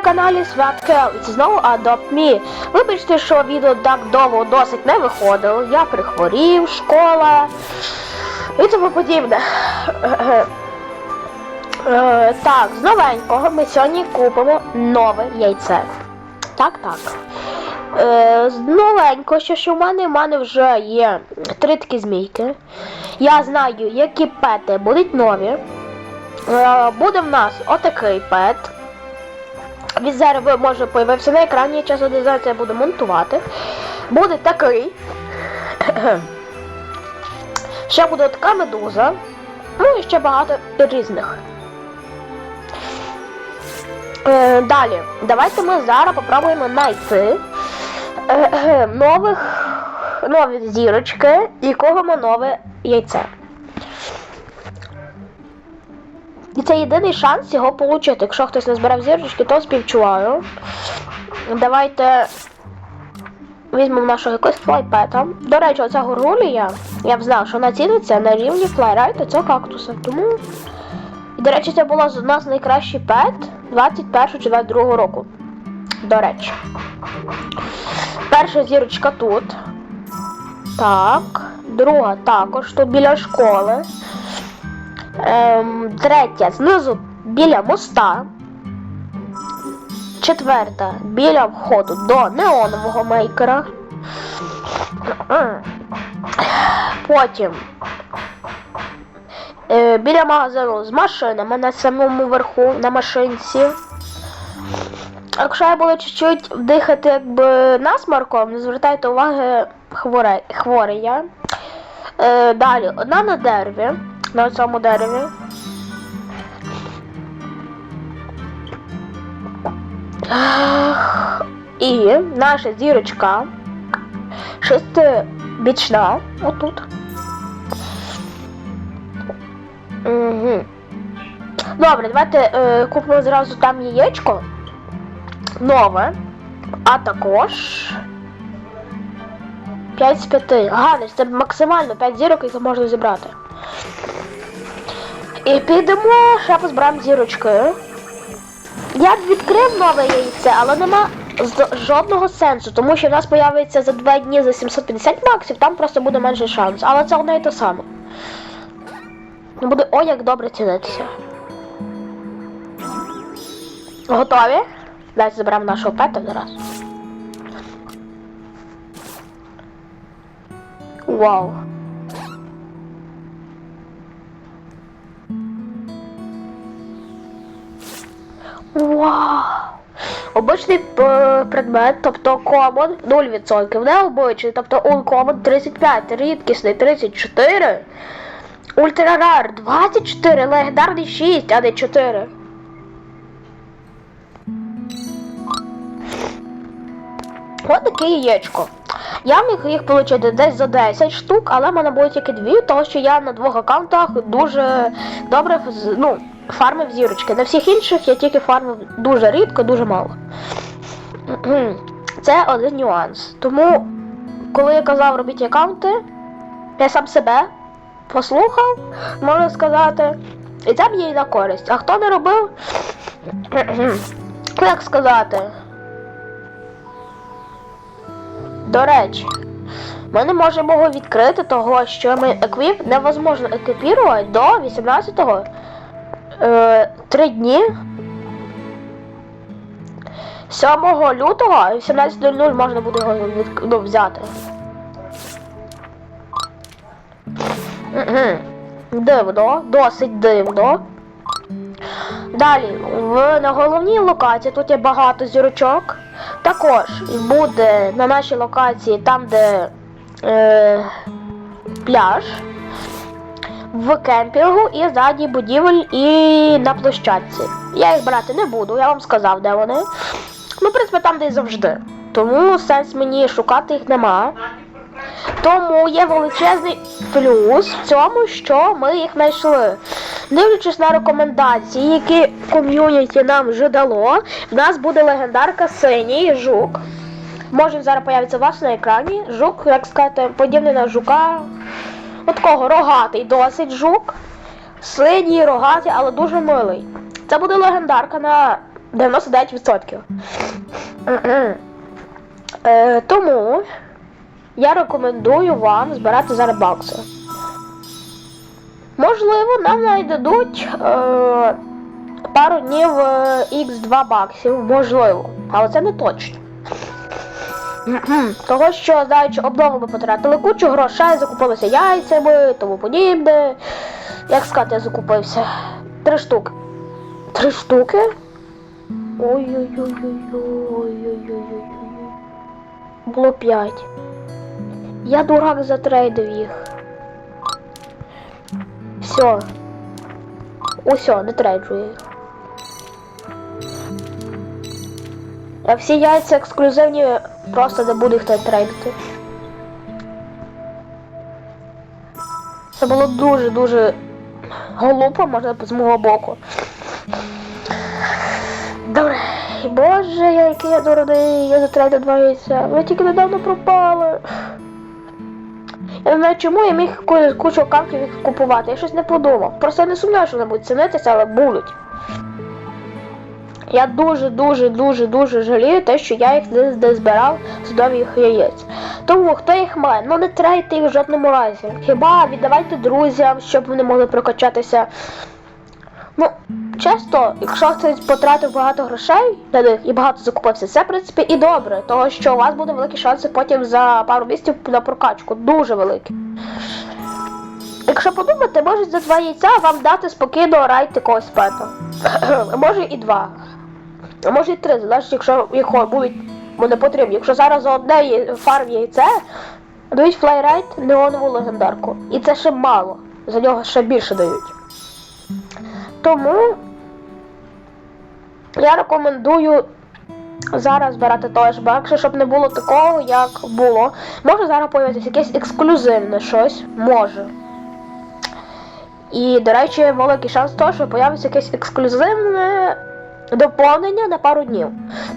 На каналі Святка знову Adopt Me. Вибачте, що відео так довго досить не виходило. Я прихворів, школа і тому подібне. Е, Так, з новенького ми сьогодні купимо нове яйце. Так, так. Е, з новенького, що ж у мене, в мене вже є три такі змійки. Я знаю, які пети будуть нові. Е, Буде в нас отакий пет. Він зараз ви- може появився на екрані, я це я буду монтувати. Буде такий. Ще буде така медуза. Ну і ще багато різних. Е, далі, давайте ми зараз попробуємо знайти е, е, нових нові зірочки і купимо нове яйце. І це єдиний шанс його отримати. Якщо хтось не збирав зірочки, то співчуваю. Давайте візьмемо нашого якогось флайпета. До речі, оця горгулія, я б знав, що вона ціниться на рівні флайрайта цього кактуса. Тому. І, до речі, це була з нас найкращий пет 21 чи 22 року. До речі. Перша зірочка тут. Так. Друга також тут біля школи. Ем, третя знизу біля моста. Четверта біля входу до неонового мейкера. Потім е, біля магазину з машинами на самому верху на машинці. Якщо я буду чуть-чуть дихати якби насмарком, не звертайте уваги хворе, я. Е, далі, одна на дереві, на цьому дереві. І наша зірочка шестибічна, отут. Угу. Добре, давайте е, купимо зразу там яєчко. Нове. А також 5 з 5. Ганеш, це максимально 5 зірок, які можна зібрати. І підемо, ще позбираємо зірочки. Я б відкрив нове яйце, але нема жодного сенсу, тому що в нас появиться за 2 дні за 750 баксів, там просто буде менший шанс. Але це одне і те саме. Буде ой як добре цінитися. Готові? Давайте заберемо нашого пета зараз. Вау. Вау! Обичний е, предмет, тобто common 0%, необичний, тобто uncommon 35, рідкісний 34, ультрарар 24, легендарний 6, а не 4. Ось таке яєчко. Я міг їх отримати десь за 10 штук, але в мене було тільки дві, тому що я на двох аккаунтах дуже добре ну, фармив зірочки. На всіх інших я тільки фармив дуже рідко, дуже мало. Це один нюанс. Тому, коли я казав робіть аккаунти, я сам себе послухав, можна сказати, і це мені на користь. А хто не робив, ну, як сказати. До речі, ми не можемо його відкрити, того що ми еквіп невозможно екіпірувати до 18-го е, 3 дні. 7 лютого, 18.00 можна буде його від, ну, взяти. Дивно, досить дивно. Далі, в, на головній локації тут є багато зірочок. Також буде на нашій локації там, де е, пляж, в кемпінгу і ззаді будівель і на площадці. Я їх брати не буду, я вам сказав, де вони. Ну, в принципі, там де і завжди. Тому сенс мені шукати їх нема. Тому є величезний плюс в цьому, що ми їх знайшли. Дивлячись на рекомендації, які ком'юніті нам вже дало, в нас буде легендарка синій жук. Може зараз появиться у вас на екрані. Жук, як сказати, подібний на жука. От такого рогатий досить жук. Синій, рогатий, але дуже милий. Це буде легендарка на 99%. Е, тому я рекомендую вам збирати зараз бакси. Можливо, нам дадуть е, пару днів е, X2 баксів, можливо, але це не точно. Того, що знаючи обнову ми потратили кучу грошей, закупилися яйцями, тому подібне. Як сказати, я закупився? Три штуки. Три штуки? Ой-ой-ой-ой-ой-ой-ой-ой. Було п'ять. Я дурак затрейдив їх. Все. Усьо, не трейджу я їх. А всі яйця ексклюзивні, просто не буду їх трейдити. Це було дуже-дуже глупо, можна з мого боку. Добре. Боже, який я дурний, я затрейдив два яйця. Ви тільки недавно пропали. Не чому я міг кучу їх купувати. Я щось не подумав. Просто я не сумніваюся, що вони будуть цінитися, але будуть. Я дуже, дуже, дуже, дуже жалію те, що я їх не, не збирав домів яєць. Тому хто їх має, ну не трейте їх в жодному разі. Хіба віддавайте друзям, щоб вони могли прокачатися. Ну, часто, якщо хтось потратив багато грошей на них і багато закупився, це в принципі і добре, тому що у вас буде великі шанси потім за пару місяців на прокачку. Дуже великі. Якщо подумати, може за два яйця вам дати спокійно райд якогось пета. Може і два. А може і три, залежить, якщо їх будуть вони потрібні. Якщо зараз за одне фарм яйце, дають флайрайт неонову легендарку. І це ще мало. За нього ще більше дають. Тому я рекомендую зараз збирати той ж бакси, щоб не було такого, як було. Може зараз появитися якесь ексклюзивне щось. Може. І, до речі, великий шанс того, що появиться якесь ексклюзивне доповнення на пару днів.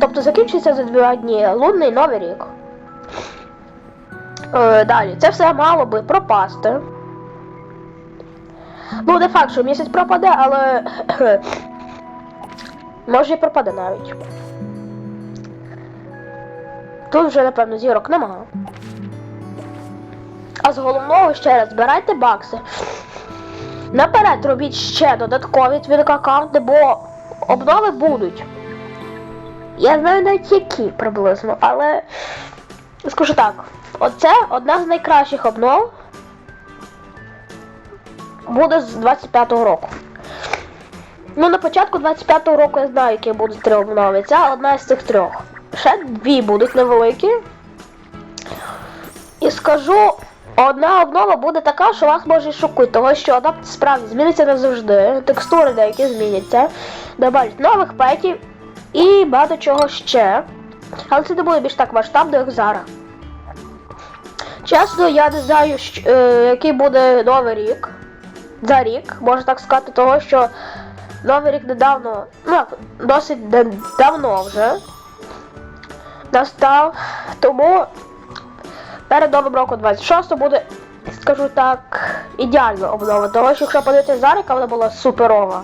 Тобто закінчиться за два дні лунний новий рік. Е, далі, це все мало би пропасти. Ну, не факт, що місяць пропаде, але може і пропаде навіть. Тут вже, напевно, зірок немає. А з головного ще раз збирайте бакси. Наперед робіть ще додаткові твік аккаунти, бо обнови будуть. Я знаю навіть які приблизно, але скажу так, оце одна з найкращих обнов буде з 25-го року. Ну, на початку 25-го року я знаю, які будуть три обнови. Ця одна з цих трьох. Ще дві будуть невеликі. І скажу, одна обнова буде така, що вас може шокує, того що вона справді зміниться назавжди, текстури деякі зміняться, добавлять нових петів і багато чого ще. Але це не буде більш так масштабно, як зараз. Чесно, я не знаю, щ- е, який буде новий рік. За рік, можна так сказати, того що новий рік недавно, ну досить давно вже настав. Тому перед новим роком 26 буде, скажу так, ідеальна обнова. Тому що якщо подивитися зараз, вона була суперова,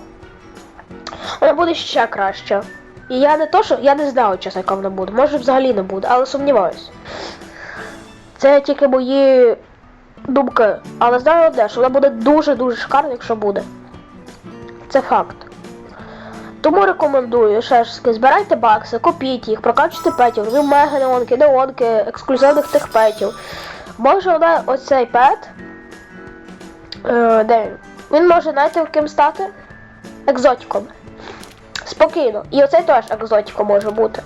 вона буде ще краще. І я не то, що я не знаю, чесно, яка вона буде. Може взагалі не буде, але сумніваюся. Це тільки мої думки. Але знаю одне, що вона буде дуже-дуже шикарна, якщо буде. Це факт. Тому рекомендую ще ж збирайте бакси, купіть їх, прокачуйте петів, робіть мега неонки, ексклюзивних тих петів. Може вона оцей пет. Е, де він? Він може знаєте, ким стати? Екзотиком. Спокійно. І оцей теж екзотиком може бути.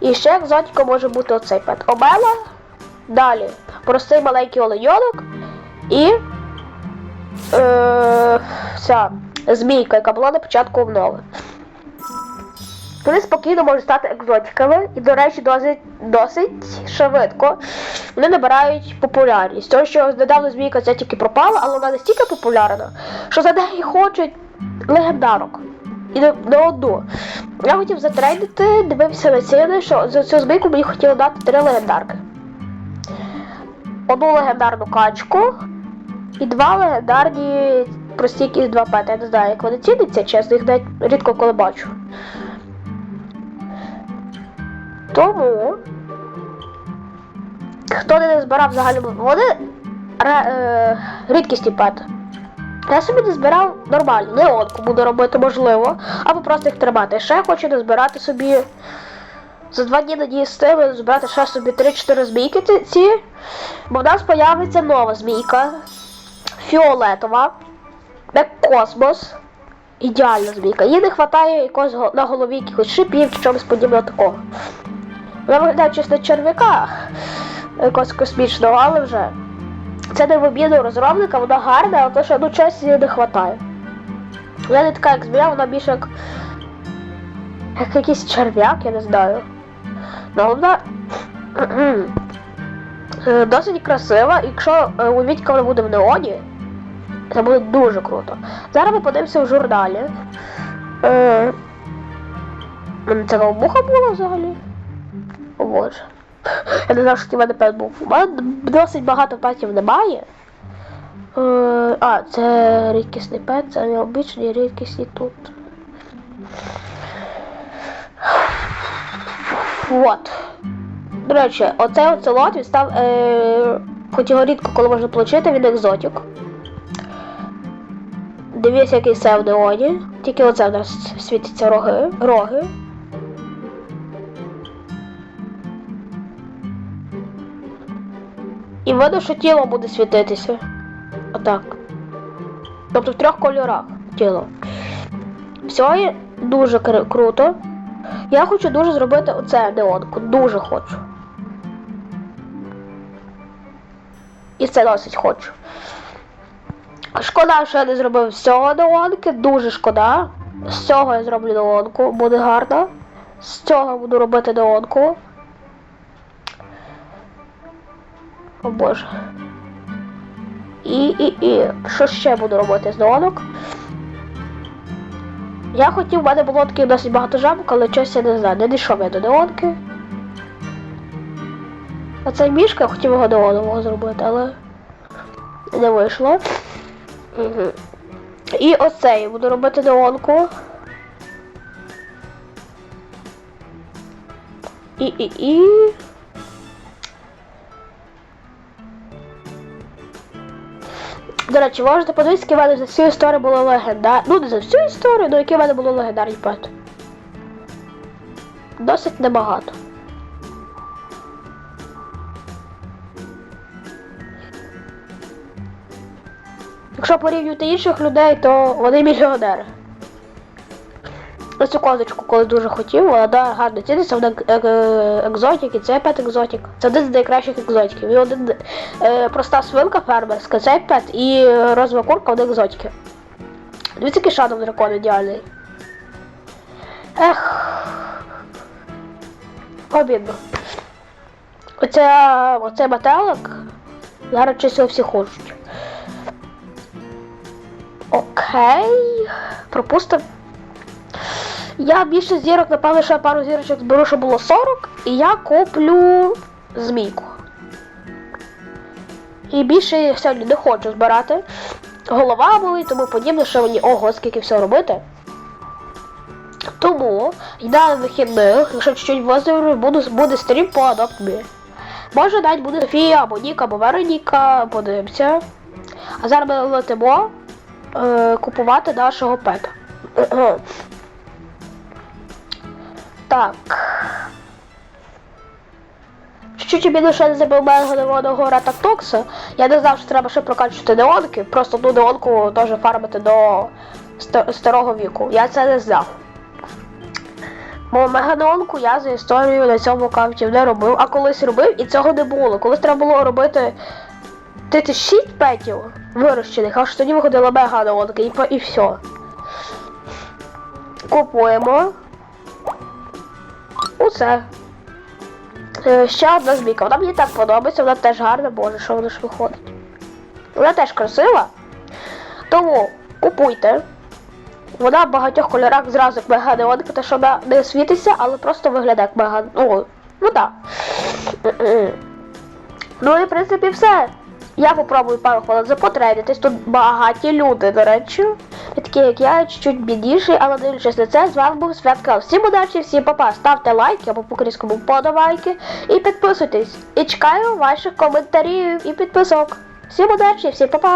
І ще екзотиком може бути оцей пет. Обела. Далі. Простий маленький оленьонок. І. Е, ця змійка, яка була на початку обнови. Вони спокійно можуть стати екзотиками і, до речі, досить, досить швидко вони набирають популярність. Тому що недавно змійка ця тільки пропала, але вона настільки популярна, що за неї хочуть легендарок. І не, не одну. Я хотів затрейдити, дивився на ціни, що за цю змійку мені хотіли дати три легендарки. Одну легендарну качку і два легендарні прості якісь два пети. Я не знаю, як вони ціняться, чесно, їх навіть рідко коли бачу. Тому. Хто не збирав взагалі, вони е, рідкісні пети. Я собі не збирав нормально, неонку буду робити, можливо, або просто їх тримати. Ще я хочу не збирати собі. За два дні надії стили збирати ще собі 3-4 змійки ці. Бо в нас появиться нова змійка. Фіолетова. Космос. Ідеальна змійка. Їй не вистачає якогось на голові якихось шипів чи чогось подібного такого. Вона виглядає чисто черв'яка якогось космічного, але вже. Це не в обіду розробника, вона гарна, але то, що ну, часу їй не вистачає. Вона не така, як змія, вона більше як. Як якийсь черв'як, я не знаю. Ну, вона досить красива, якщо е, у Вітька вона буде в неоні, це буде дуже круто. Зараз ми подивимося в журналі. Е, Це муха була взагалі? О боже. Я не знав, що в мене пет був. У мене досить багато петів немає. Е, а, це рідкісний пет, це необичний рідкісний тут. Вот. До речі, оцей оцелот він став. Е, хоч його рідко коли можна отримати, він екзотик. Дивіться, який це в неоні. Тільки оце в нас світяться роги. роги. І видно, що тіло буде світитися. Отак. Тобто в трьох кольорах тіло. Все дуже круто. Я хочу дуже зробити оце неонку. Дуже хочу. І це досить хочу. Шкода, що я не зробив з цього неонки, дуже шкода. З цього я зроблю неонку, буде гарно. З цього буду робити неонку. О боже. І, і, і. Що ще буду робити з неонок? Я хотів, в мене було таких досить багато жабок, але щось я не знаю, не дійшов я до неонки. А цей мішка я хотів його неонового зробити, але не вийшло. І оцей буду робити неонку. І, і, і. До речі, можете подивитися, які в мене за всю історію було легендарні. Ну, не за всю історію, але які в мене було легендарні пет. Досить небагато. Якщо порівнювати інших людей, то вони мільйонери. Ось цю козочку коли дуже хотів, вона гарно ціниться, вона е- е- екзотик, і це пет екзотик. Це один з найкращих екзотиків. І один е, проста свинка фермерська, цей пет і розова курка вони екзотики. Дивіться, який шадом дракон ідеальний. Ех. Обідно. Оце, оцей метелик зараз чисто всі хочуть. Окей. Пропустимо. Я більше зірок, напевно, ще пару зірочок зберу, щоб було 40, і я куплю змійку. І більше сьогодні не хочу збирати. Голова болить, тому подібне, що мені ого, скільки всього робити. Тому на вихідних, якщо чуть-чуть виздоровлю, буду, буде стрім по Adopt Може навіть буде Софія, або Ніка, або Вероніка, подивимося. А зараз ми летимо е, купувати нашого пета. Так. Чуть-чуть обіду ще не забив мене гора Тактокса. Я не знав, що треба ще прокачувати неонки. Просто одну неонку теж фармити до старого віку. Я це не знав. Бо меганеонку я за історію на цьому аккаунті не робив, а колись робив і цього не було. Колись треба було робити 36 петів вирощених, аж тоді виходила меганеонка і, і все. Купуємо. Усе. Е, ще одна змійка. Вона мені так подобається, вона теж гарна, боже, що вона ж виходить. Вона теж красива. Тому купуйте. Вона в багатьох кольорах зразу як меганеонка, те, що вона не світиться, але просто виглядає як мега... Ну, ну так. Ну і в принципі все. Я попробую пару хвилин запотренитись. Тут багаті люди, до речі. І такі як я, чуть-чуть бідніший, але дивлячись на це, з вами був Святка. Всім удачі, всім папа. Ставте лайки або по-українському подобайки і підписуйтесь. І чекаю ваших коментарів і підписок. Всім удачі, всім папа.